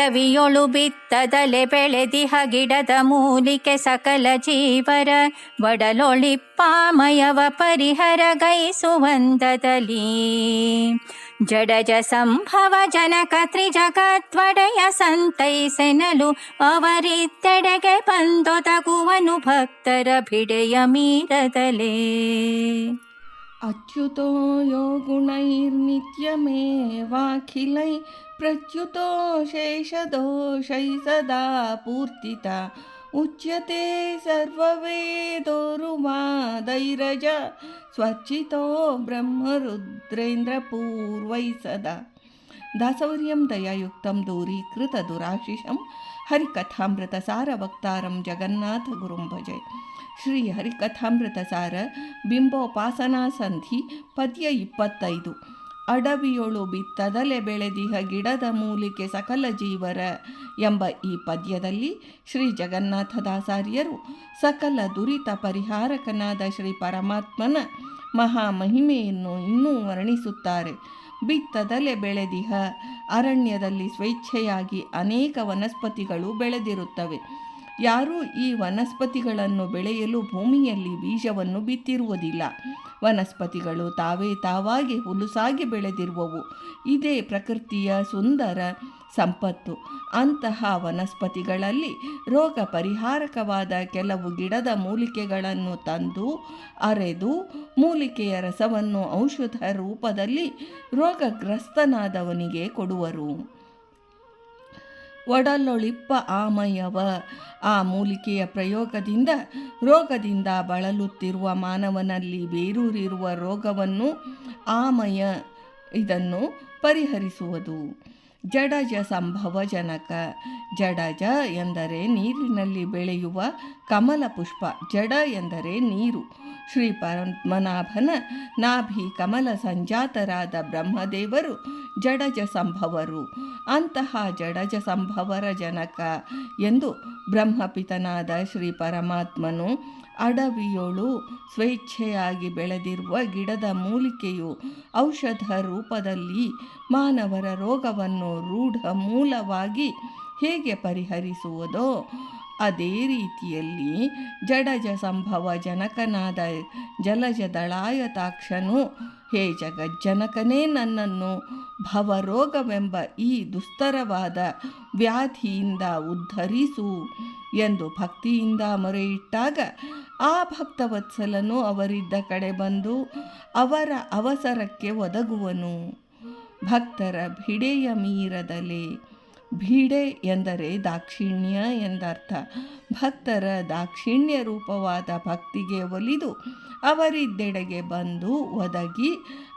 ಅಡವಿಯೊಳು ಬಿತ್ತದಲೆ ಬೆಳೆದಿಹ ಗಿಡದ ಮೂಲಿಕೆ ಸಕಲ ಜೀವರ ಒಡಲೊಳಿಪ್ಪಾಮಯವ ಪರಿಹರ ಗೈಸುವಂದದಲ್ಲಿ ಜಡಜ ಸಂಭವ ಜನಕ ತ್ರಿಜಗತ್ವಡೆಯ ಸಂತೈಸೆನಲು ಅವರಿತ್ತೆಡೆಗೆ ಬಂದೊದಗುವನು ಭಕ್ತರ ಭಿಡೆಯ ಮೀರದಲೇ अच्युतो यो गुणैर्नित्यमेवाखिलै प्रच्युतो शेषदोषै सदा पूर्तिता। उच्यते सर्ववेदोरुवादैरज स्वर्चितो ब्रह्मरुद्रेन्द्रपूर्वै सदा। दासवर्यं दयायुक्तं दूरीकृतदुराशिषं ಹರಿಕಥಾಮೃತ ಸಾರ ವಕ್ತಾರಂ ಜಗನ್ನಾಥ ಗುರುಂ ಭಜೆ ಶ್ರೀ ಹರಿಕಥಾಮೃತ ಸಾರ ಬಿಂಬೋಪಾಸನಾ ಸಂಧಿ ಪದ್ಯ ಇಪ್ಪತ್ತೈದು. ಅಡವಿಯೊಳು ಬಿತ್ತದಲೆ ಬೆಳೆದಿಹ ಗಿಡದ ಮೂಲಿಕೆ ಸಕಲ ಜೀವರ ಎಂಬ ಈ ಪದ್ಯದಲ್ಲಿ ಶ್ರೀ ಜಗನ್ನಾಥದಾಸಾರ್ಯರು ಸಕಲ ದುರಿತ ಪರಿಹಾರಕನಾದ ಶ್ರೀ ಪರಮಾತ್ಮನ ಮಹಾ ಮಹಿಮೆಯನ್ನು ಇನ್ನೂ ವರ್ಣಿಸುತ್ತಾರೆ. ಬಿತ್ತದಲೆ ಬೆಳೆದಿಹ. ಅರಣ್ಯದಲ್ಲಿ ಸ್ವೇಚ್ಛೆಯಾಗಿ ಅನೇಕ ವನಸ್ಪತಿಗಳು ಬೆಳೆದಿರುತ್ತವೆ. ಯಾರೂ ಈ ವನಸ್ಪತಿಗಳನ್ನು ಬೆಳೆಯಲು ಭೂಮಿಯಲ್ಲಿ ಬೀಜವನ್ನು ಬಿತ್ತಿರುವುದಿಲ್ಲ. ವನಸ್ಪತಿಗಳು ತಾವೇ ತಾವಾಗಿ ಹುಲುಸಾಗಿ ಬೆಳೆದಿರುವವು. ಇದೇ ಪ್ರಕೃತಿಯ ಸುಂದರ ಸಂಪತ್ತು. ಅಂತಹ ವನಸ್ಪತಿಗಳಲ್ಲಿ ರೋಗ ಪರಿಹಾರಕವಾದ ಕೆಲವು ಗಿಡದ ಮೂಲಿಕೆಗಳನ್ನು ತಂದು ಅರೆದು ಮೂಲಿಕೆಯ ರಸವನ್ನು ಔಷಧ ರೂಪದಲ್ಲಿ ರೋಗಗ್ರಸ್ತನಾದವನಿಗೆ ಕೊಡುವರು. ಒಡಲೊಳಿಪ್ಪ ಆಮಯವ. ಆ ಮೂಲಿಕೆಯ ಪ್ರಯೋಗದಿಂದ, ರೋಗದಿಂದ ಬಳಲುತ್ತಿರುವ ಮಾನವನಲ್ಲಿ ಬೇರೂರಿರುವ ರೋಗವನ್ನು ಆಮಯ ಇದನ್ನು ಪರಿಹರಿಸುವುದು. ಜಡಜ ಸಂಭವ ಜನಕ ಜಡಜ ಎಂದರೆ ನೀರಿನಲ್ಲಿ ಬೆಳೆಯುವ ಕಮಲ ಪುಷ್ಪ ಜಡ ಎಂದರೆ ನೀರು. ಶ್ರೀ ಪರಮನಾಭನ ನಾಭಿ ಕಮಲ ಸಂಜಾತರಾದ ಬ್ರಹ್ಮದೇವರು ಜಡಜ ಸಂಭವರು. ಅಂತಹ ಜಡಜ ಸಂಭವರ ಜನಕ ಎಂದು ಬ್ರಹ್ಮಪಿತನಾದ ಶ್ರೀ ಪರಮಾತ್ಮನು ಅಡವಿಯೊಳು ಸ್ವೇಚ್ಛೆಯಾಗಿ ಬೆಳೆದಿರುವ ಗಿಡದ ಮೂಲಿಕೆಯು ಔಷಧ ರೂಪದಲ್ಲಿ ಮಾನವರ ರೋಗವನ್ನು ರೂಢ ಮೂಲವಾಗಿ ಹೇಗೆ ಪರಿಹರಿಸುವುದೋ ಅದೇ ರೀತಿಯಲ್ಲಿ ಜಡಜ ಸಂಭವ ಜನಕನಾದ ಜಲಜ ದಳಾಯತಾಕ್ಷನು, ಹೇ ಜಗಜ್ಜನಕನೇ ನನ್ನನ್ನು ಭವರೋಗವೆಂಬ ಈ ದುಸ್ತರವಾದ ವ್ಯಾಧಿಯಿಂದ ಉದ್ಧರಿಸು ಎಂದು ಭಕ್ತಿಯಿಂದ ಮೊರೆಯಿಟ್ಟಾಗ ಆ ಭಕ್ತವತ್ಸಲನು ಅವರಿದ್ದ ಕಡೆ ಬಂದು ಅವರ ಅವಸರಕ್ಕೆ ಒದಗುವನು. ಭಕ್ತರ ಭಿಡೆಯ ಮೀರದಲೆ ಭೀಡೆ ಎಂದರೆ ದಾಕ್ಷಿಣ್ಯ ಎಂದರ್ಥ. ಭಕ್ತರ ದಾಕ್ಷಿಣ್ಯ ರೂಪವಾದ ಭಕ್ತಿಗೆ ಒಲಿದು ಅವರಿದ್ದೆಡೆಗೆ ಬಂದು ಒದಗಿ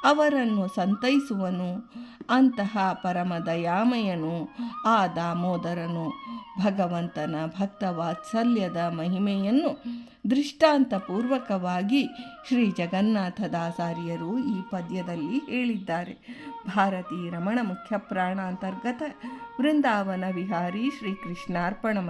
ಅವರನ್ನು ಸಂತೈಸುವನು. ಅಂತಹ ಪರಮ ದಯಾಮಯನು ಆ ದಾಮೋದರನು ಭಗವಂತನ ಭಕ್ತ ವಾತ್ಸಲ್ಯದ ಮಹಿಮೆಯನ್ನು ದೃಷ್ಟಾಂತಪೂರ್ವಕವಾಗಿ ಶ್ರೀ ಜಗನ್ನಾಥದಾಸಾರ್ಯರು ಈ ಪದ್ಯದಲ್ಲಿ ಹೇಳಿದ್ದಾರೆ. ಭಾರತೀ ರಮಣ ಮುಖ್ಯ ಪ್ರಾಣ ಅಂತರ್ಗತ ವೃಂದಾವನ ವಿಹಾರಿ ಶ್ರೀ ಕೃಷ್ಣಾರ್ಪಣಮಸ್ತು